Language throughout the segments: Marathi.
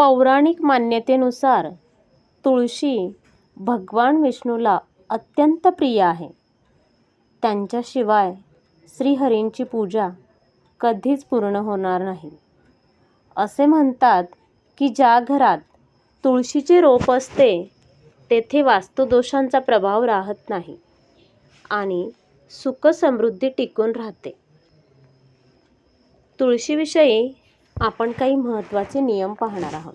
पौराणिक मान्यतेनुसार तुळशी भगवान विष्णूला अत्यंत प्रिय आहे. त्यांच्याशिवाय श्रीहरींची पूजा कधीच पूर्ण होणार नाही. असे म्हणतात की ज्या घरात तुळशीचे रोप असते तेथे वास्तुदोषांचा प्रभाव राहत नाही आणि सुख-समृद्धी टिकून राहते. तुळशीविषयी आपण काही महत्त्वाचे नियम पाहणार आहोत.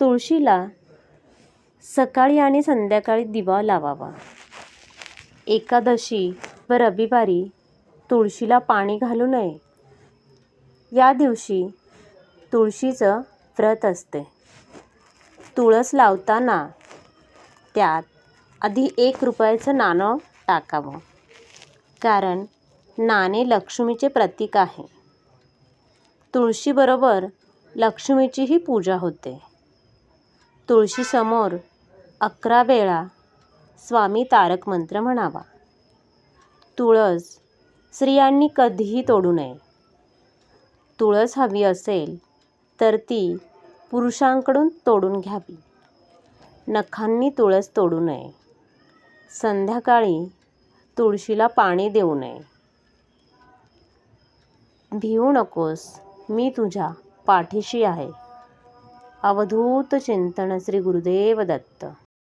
तुळशीला सकाळी आणि संध्याकाळी दिवा लावावा. एकादशी व रविवारी तुळशीला पाणी घालू नये. या दिवशी तुळशीचं व्रत असते. तुळस लावताना त्यात आधी एक रुपयाचं नाणं टाकावं, कारण नाणे लक्ष्मीचे प्रतीक आहे. तुळशीबरोबर लक्ष्मीचीही पूजा होते. तुळशीसमोर अकरा वेळा स्वामी तारक मंत्र म्हणावा. तुळस स्त्रियांनी कधीही तोडू नये. तुळस हवी असेल तर ती पुरुषांकडून तोडून घ्यावी. नखांनी तुळस तोडू नये. संध्याकाळी तुळशीला पाणी देऊ नये. भिवू नकोस, मी तुझ्या पाठीशी आहे. अवधूत चिंतन श्री गुरुदेव दत्त